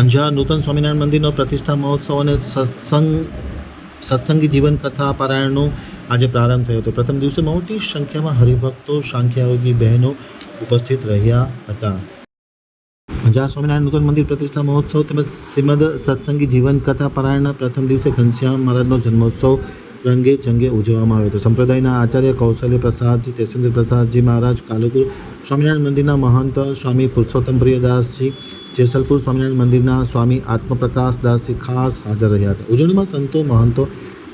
અંજાર નૂતન સ્વામિનારાયણ મંદિરનો પ્રતિષ્ઠા મહોત્સવ અને સત્સંગ, સત્સંગી જીવન કથા પારાયણનો આજે પ્રારંભ થયો હતો. પ્રથમ દિવસે મોટી સંખ્યામાં હરિભક્તો સાંખ્યાયોગી બહેનો ઉપસ્થિત રહ્યા હતા. અંજાર સ્વામિનારાયણ નૂતન મંદિર પ્રતિષ્ઠા મહોત્સવ તેમજ શ્રીમદ સત્સંગી જીવન કથા પારાયણના પ્રથમ દિવસે ઘનશ્યામ મહારાજનો જન્મોત્સવ રંગે ચંગે ઉજવવામાં આવ્યો હતો સંપ્રદાયના આચાર્ય કૌશલ્ય પ્રસાદજી તેસેન્દ્ર પ્રસાદજી મહારાજ કાલુપુર સ્વામિનારાયણ મંદિરના મહંત સ્વામી પુરુષોત્તમ પ્રિયદાસજી જેસલપુર સ્વામિનારાયણ મંદિરના સ્વામી આત્મપ્રકાશદાસજી ખાસ હાજર રહ્યા હતા. ઉજવણીમાં સંતો, મહંતો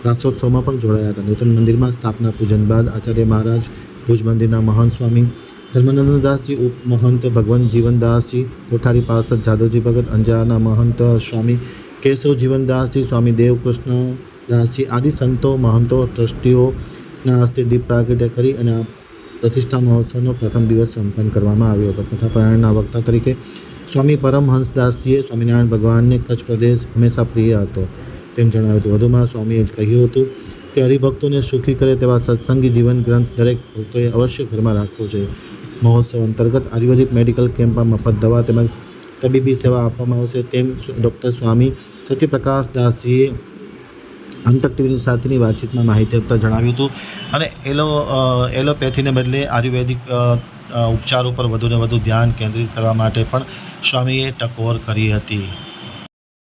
રાસોત્સવમાં પણ જોડાયા હતા. નૂતન મંદિરમાં સ્થાપના પૂજન બાદ આચાર્ય મહારાજ ભુજ મંદિરના મહંત સ્વામી ધર્મનંદનદાસજી ઉપ મહંત ભગવંત જીવનદાસજી કોઠારી પાર્ષદ જાદવજી ભગત અંજારના મહંત સ્વામી, કેશવ જીવનદાસજી સ્વામી દેવકૃષ્ણ દાસજી આદિ સંતો, મહંતો ટ્રસ્ટીઓના હસ્તે દીપ પ્રાગટ્ય કરી અને આ પ્રતિષ્ઠા મહોત્સવનો પ્રથમ દિવસ સંપન્ન કરવામાં આવ્યો હતો. કથા પારાયણના વક્તા તરીકે સ્વામી પરમહંસદાસજીએ સ્વામિનારાયણ ભગવાનને કચ્છ પ્રદેશ હંમેશા પ્રિય હતો. તેમ જણાવ્યું હતું. વધુમાં સ્વામીએ કહ્યું હતું કે હરિભક્તોને સુખી કરે તેવા સત્સંગી જીવન ગ્રંથ દરેક ભક્તોએ અવશ્ય ઘરમાં રાખવો જોઈએ. મહોત્સવ અંતર્ગત આયુર્વેદિક મેડિકલ કેમ્પમાં મફત દવા તેમજ તબીબી સેવા આપવામાં આવશે. તેમ ડૉક્ટર સ્વામી સત્યપ્રકાશ દાસજીએ આંતક ટીવીની સાથેની વાતચીતમાં માહિતી આપતા જણાવ્યું હતું. અને એલો એલોપેથીને બદલે આયુર્વેદિક ઉપચાર ઉપર વધુને વધુ ધ્યાન કેન્દ્રિત કરવા માટે પણ સ્વામીએ ટકોર કરી હતી.